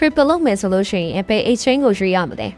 crypto လုပ်မယ်ဆိုလို့ရှိရင်ဘယ် exchange ကိုရွေးရမလဲ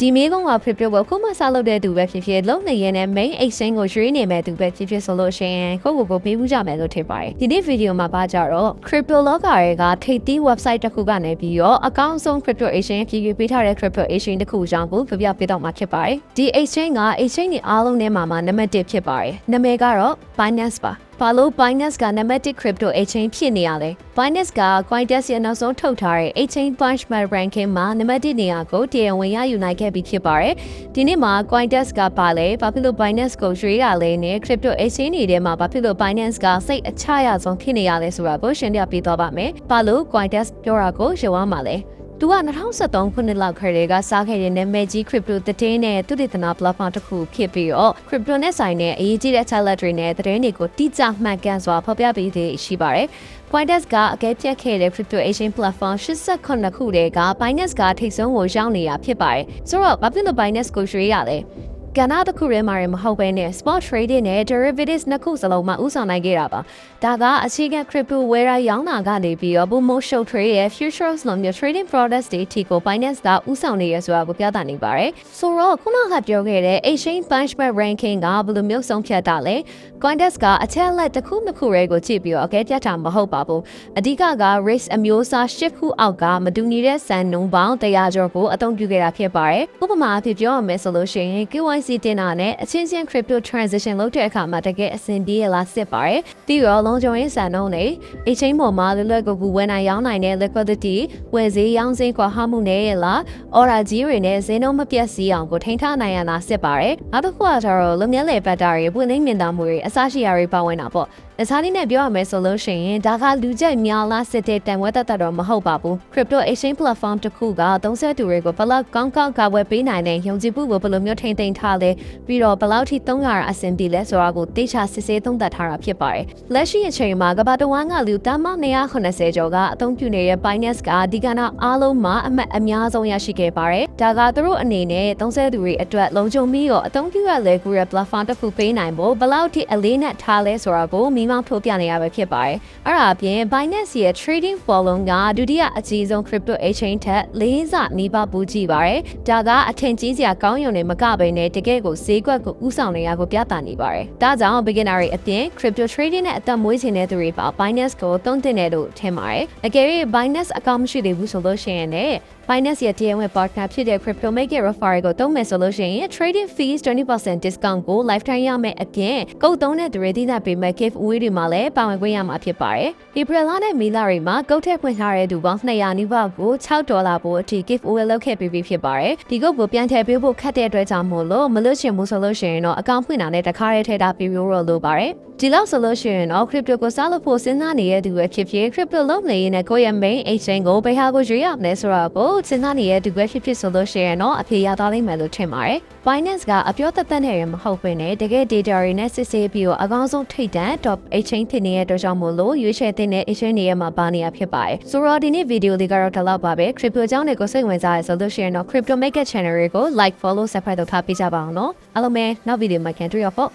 ဒီမေးခွန်းက crypto ကိုခုမှစလုပ်တဲ့သူပဲဖြစ်ဖြစ်လုံးနေရင်လည်း main exchange ကိုရွေးနေမဲ့သူပဲဖြစ်ဖြစ်ဆိုလို့ရှိရင်ကိုယ့်ကိုယ်ကိုပေးမှုကြမယ်လို့ထင်ပါတယ်ဒီနေ့ဗီဒီယိုမှာပါကြတော့ crypto လောကတွေကထိပ်သီး website တစ်ခုကနေပြီးတော့အကောင့်ဆုံး crypto exchange ပြည်ပြပေးထားတဲ့ crypto exchange တစ်ခုအကြောင်းကိုပြပြပေးတော့မှာဖြစ်ပါတယ်ဒီ exchange က exchange တွေအားလုံးထဲမှာမှနံပါတ်1ဖြစ်ပါတယ်နာမည်ကတော့ Binance ပါ ဘာလို့ Binance က name 1 crypto exchange ဖြစ်နေရလဲ Binance က Coindesk ရဲ့နောက်ဆုံးထုတ်ထားတဲ့ exchange benchmark ranking မှာ name 1နေရာကိုတရားဝင်ရယူနိုင်ခဲ့ပြီးဖြစ်ပါတယ်ဒီနေ့မှာ Coindesk ကပါလဲဘာဖြစ်လို့ Binance ကိုရွေးရလဲနဲ့ crypto exchange တွေထဲမှာဘာဖြစ်လို့ Binance ကစိတ်အချရဆုံးဖြစ်နေရလဲဆိုတာကိုရှင်းပြပေးသွားပါမယ်ဘာလို့ Coindesk ပြောတာကိုရှင်းသွားမှာလဲ သူက2013ခုနှစ်လောက်ခရီးကစားခဲ့တဲ့နာမည်ကြီး crypto သတင်းနဲ့သူတည်တနာ platform တစ်ခုဖြစ်ပြီးတော့ crypto နဲ့ဆိုင်တဲ့အရေးကြီးတဲ့ talent တွေနဲ့သတင်းတွေကိုတိကျမှန်ကန်စွာဖော်ပြပေးသေးရှိပါတယ်။ Coindesk ကအကဲဖြတ်ခဲ့တဲ့ crypto exchange platform 89ခုတည်းက Binance ကထိပ်ဆုံးကိုရောက်နေတာဖြစ်ပါတယ်။ဆိုတော့ဘာဖြစ်လို့ Binance ကိုရွှေ့ရလဲ။ ကဏ္ဍတစ်ခုထဲမှာမဟုတ်ဘဲနဲ့ spot trading နဲ့ derivatives နှစ်ခုစလုံးမှာဥဆောင်နိုင်ခဲ့တာပါ။ဒါကအခြေခံ crypto ဝယ်ရရောင်းတာကနေပြီးတော့ boom show trade ရဲ့ futures လိုမျိုး trading products တွေအထိကို Binance ကဥဆောင်နေရဆိုတာကိုပြသနေပါတယ်။ဆိုတော့ခုနကပြောခဲ့တဲ့ exchange benchmark ranking ကဘယ်လိုမျိုးဆုံးဖြတ်တာလဲ။ Coindesk ကအချက်လက်တစ်ခုနှစ်ခုတွေကိုကြည့်ပြီးတော့အကဲပြတ်တာမဟုတ်ပါဘူး။အဓိကက race အမျိုးအစား၈ခုအောက်ကမတူညီတဲ့စံနှုန်းပေါင်း100ကျော်ကိုအသုံးပြုခဲ့တာဖြစ်ပါတယ်။ဥပမာအဖြစ်ပြောရမယ်ဆိုလို့ရှိရင် KYC တင်တာနဲ့အချင်းချင်း crypto transaction လုပ်တဲ့အခါမှာတကယ်အဆင်ပြေရလားစစ်ပါတယ်။ပြီးတော့လုံးချုံရေးစံနှုန်းတွေ exchange ပေါ်မှာလွယ်လွယ်ကူကူဝယ်နိုင်ရောင်းနိုင်တဲ့ liquidity ဝယ်ဈေးရောင်းဈေးကွာဟမှုနဲ့ရလား order ကြီးတွေနဲ့ဈေးနှုန်းမပြတ်စီးအောင်ကိုထိန်းထားနိုင်ရလားစစ်ပါတယ်။နောက်တစ်ခုကတော့လုံမြဲလေဘက်တာတွေပွင့်လင်းမြင်သာမှုတွေအစရှိရာတွေပါဝင်တာပေါ့။ တခြားနည်းနဲ့ပြောရမယ်ဆိုလို့ရှိရင်ဒါကလူကြိုက်များလားစစ်တဲ့တန်ဝဲတတ်တတ်တော့မဟုတ်ပါဘူး crypto exchange platform တစ်ခုကသုံးဆက်သူတွေကိုဘလောက်ကောင်းကောင်းကာဝယ်ပေးနိုင်တဲ့ယုံကြည်မှုကိုဘယ်လိုမျိုးထိန်းသိမ်းထားလဲပြီးတော့ဘလောက်ထိသုံးရတာအဆင်ပြေလဲဆိုတာကိုသိချစစ်ဆေးသုံးသပ်ထားတာဖြစ်ပါတယ်လက်ရှိအချိန်မှာကမ္ဘာတဝန်းကလူတန်းပေါင်း280ကျော်ကအသုံးပြုနေတဲ့ Binance ကဒီကနေ့အားလုံးမှာအမှတ်အများဆုံးရရှိခဲ့ပါတယ်ဒါကသူတို့အနေနဲ့သုံးဆက်သူတွေအတွက်လုံခြုံပြီးတော့အသုံးပြုရလဲကူရ platform တစ်ခုပေးနိုင်ဖို့ဘလောက်ထိအလေးနဲ့ထားလဲဆိုတာကိုမိမောင်းထုတ်ပြနေရပဲဖြစ်ပါတယ်။အဲ့ဒါအပြင် Binance ရဲ့ trading volume ကဒုတိယအကြီးဆုံး crypto exchange ထက်၄ဆနီးပါးပူကြည့်ပါတယ်။ဒါကအထင်ကြီးစရာကောင်းရုံနဲ့မကဘဲနဲ့တကယ်ကိုဈေးကွက်ကိုဥဆောင်နေရကိုပြသနေပါတယ်။ဒါကြောင့် beginner တွေအပြင် crypto trading နဲ့အသက်မွေးခြင်းတဲ့သူတွေပါ Binance ကိုသုံးသင့်တယ်လို့ထင်ပါတယ်။အကယ်၍ Binance account မရှိသေးဘူးဆိုလို့ရှိရင်လည်း Binance ရဲ့တရားဝင် partner ဖြစ်တဲ့ Crypto Maker Referral ကိုသုံးမယ်ဆိုလို့ရှိရင် trading fees 20% discount ကို lifetime ရမယ်အပြင်ကုတ်သုံးတဲ့သူတွေသိတဲ့ပေးမဲ့ giveaway တွေမှာလည်းပါဝင်ခွင့်ရမှာဖြစ်ပါတယ်။ April လနဲ့မေလတွေမှာကုတ်ထက်ဖွင့်ထားတဲ့သူပေါင်း200နီးပါးကို6ဒေါ်လာပိုအထိ giveaway လုပ်ခဲ့ပြီးဖြစ်ပါတယ်။ဒီကုတ်ကိုပြန်ထည့်ပေးဖို့ခက်တဲ့အတွက်ကြောင့်မို့လို့မလွတ်ချင်ဘူးဆိုလို့ရှိရင်တော့အကောင့်ဖွင့်တာနဲ့တခါတည်းထည့်ထားပြီးလို့လိုပါတယ်။ ဒီလောက်ဆိုလို့ရှိရင်တော့ crypto ကိုစားလို့ဖို့စဉ်းစားနေတဲ့သူပဲဖြစ်ဖြစ် crypto လုံးနေရင်လည်းကိုယ့်ရဲ့ main exchange ကိုဘယ်ဟာကိုရွေးရမလဲဆိုတာကိုစဉ်းစားနေတဲ့သူပဲဖြစ်ဖြစ်ဆိုလို့ရှိရင်တော့အဖြေရသွားလိမ့်မယ်လို့ထင်ပါတယ်။ Binance ကအပြောသက်သက်နဲ့ရမဟုတ်ဘဲနဲ့တကယ် data တွေနဲ့စစ်ဆေးပြီးတော့အကောင်းဆုံးထိတ်တန့် top exchange ဖြစ်နေတဲ့အတွက်ကြောင့်မို့လို့ရွေးချယ်တဲ့ exchange တွေရဲ့မှာပါနေရဖြစ်ပါတယ်။ဆိုတော့ဒီနေ့ဗီဒီယိုလေးကတော့ဒီလောက်ပါပဲ crypto အကြောင်းတွေကိုစိတ်ဝင်စားရဆိုလို့ရှိရင်တော့ crypto maker channel တွေကို like follow subscribe လုပ်ထားပေးကြပါအောင်နော်။အားလုံးပဲနောက်ဗီဒီယိုမှာပြန်တွေ့ရဖို့